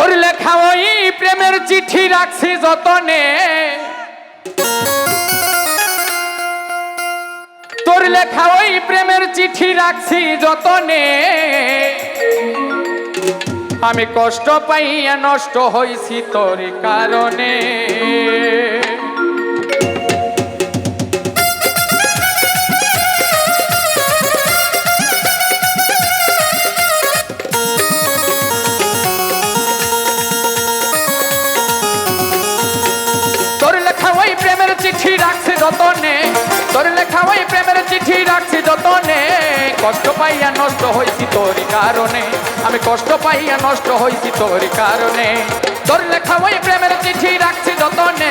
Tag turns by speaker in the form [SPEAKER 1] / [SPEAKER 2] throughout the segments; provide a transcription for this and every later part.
[SPEAKER 1] তোর লেখা ওই প্রেমের চিঠি রাখছি যতনে। তোর লেখা ওই প্রেমের চিঠি রাখছি যতনে। আমি কষ্ট পাইয়া নষ্ট হইছি তোর কারণে। চিঠি রাখছি যতনে। তোর লেখা ওই প্রেমের চিঠি রাখছি যতনে। কষ্ট পাইয়া নষ্ট হইছি তোর কারণে। আমি কষ্ট পাইয়া নষ্ট হইছি তোর কারণে। তোর লেখা ওই প্রেমের চিঠি রাখছি যতনে।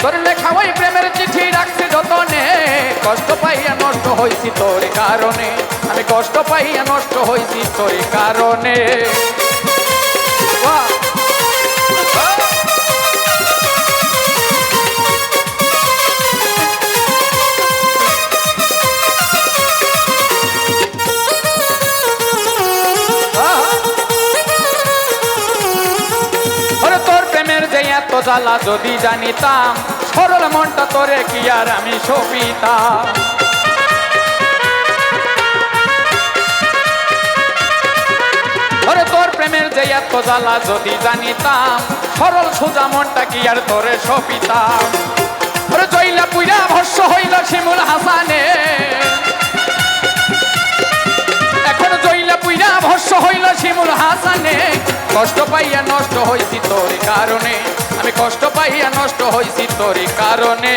[SPEAKER 1] তোর লেখা ওই প্রেমের চিঠি রাখছি যতনে। কষ্ট পাইয়া নষ্ট হইছি তোর কারণে। আমি কষ্ট পাইয়া নষ্ট হয়েছি তোর কারণে। বাহ! জ্বালা যদি জানিতাম, সরল মনটা তোরে কি আর আমি সপিতাম তোর প্রেমের যে এত জ্বালা যদি জানিতাম, সরল সোজা মনটা কি আর তোরে সপিতাম জইলা পুইরা ভস্য হইল শিমুল হাসানে। কষ্ট পাইয়া নষ্ট হইছি তোর কারণে আমি কষ্ট পাইয়া নষ্ট হইছি তোর কারণে।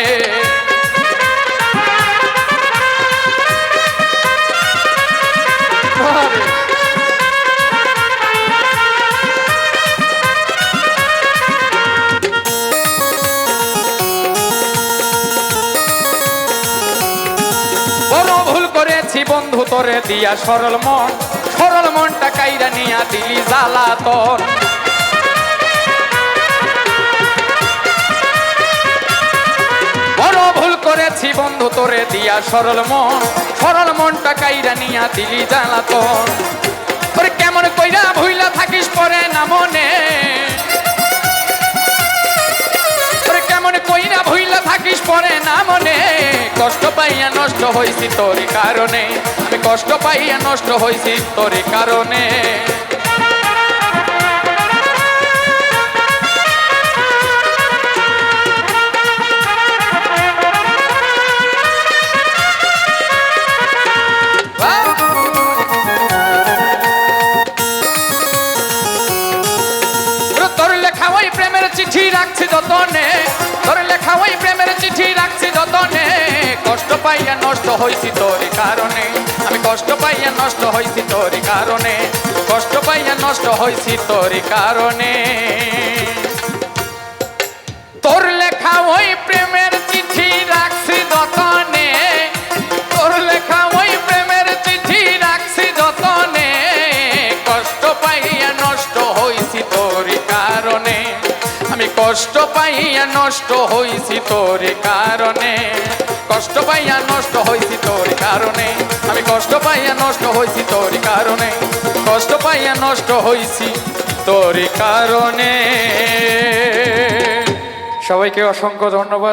[SPEAKER 1] বড় ভুল করেছি বন্ধু, তোরে দিয়া সরল মন সরল মনটা কাইরা নিয়া দিলি জ্বালাতন বড় ভুল করেছি বন্ধু, তোরে দিয়া সরল মন। সরল মনটা কাইরা নিয়া দিলি জ্বালাতন তোর। কেমন কইরা ভুইলা থাকিস পরে না মনে। কইরা ভুইলা থাকিস পরে না মনে। কষ্ট পাইয়া নষ্ট হইছি তোর কারণে। কষ্ট পাইয়া নষ্ট হইছি তোর কারণে। লেখা ওই প্রেমের চিঠি রাখছি যতনে, কষ্ট পাইয়া নষ্ট হইছি তোর কারণে। কষ্ট পাইয়া নষ্ট হইছি তোর কারণে। কষ্ট পাইয়া নষ্ট হইছি তোর কারণে। তোর লেখা ওই প্রেমের চিঠি রাখছি যতনে। তোর লেখা ওই প্রেমের চিঠি রাখছি যতনে। কষ্ট পাইয়া নষ্ট হইছি তোর কারণে। আমি কষ্ট পাইয়া নষ্ট হইছি তোর কারণে। কষ্ট পাইয়া নষ্ট হইছি তোর কারণে। কষ্ট পাইয়া নষ্ট হয়েছি তোর কারণে। কষ্ট পাইয়া নষ্ট হয়েছি তোর কারণে। সবাইকে অসংখ্য ধন্যবাদ।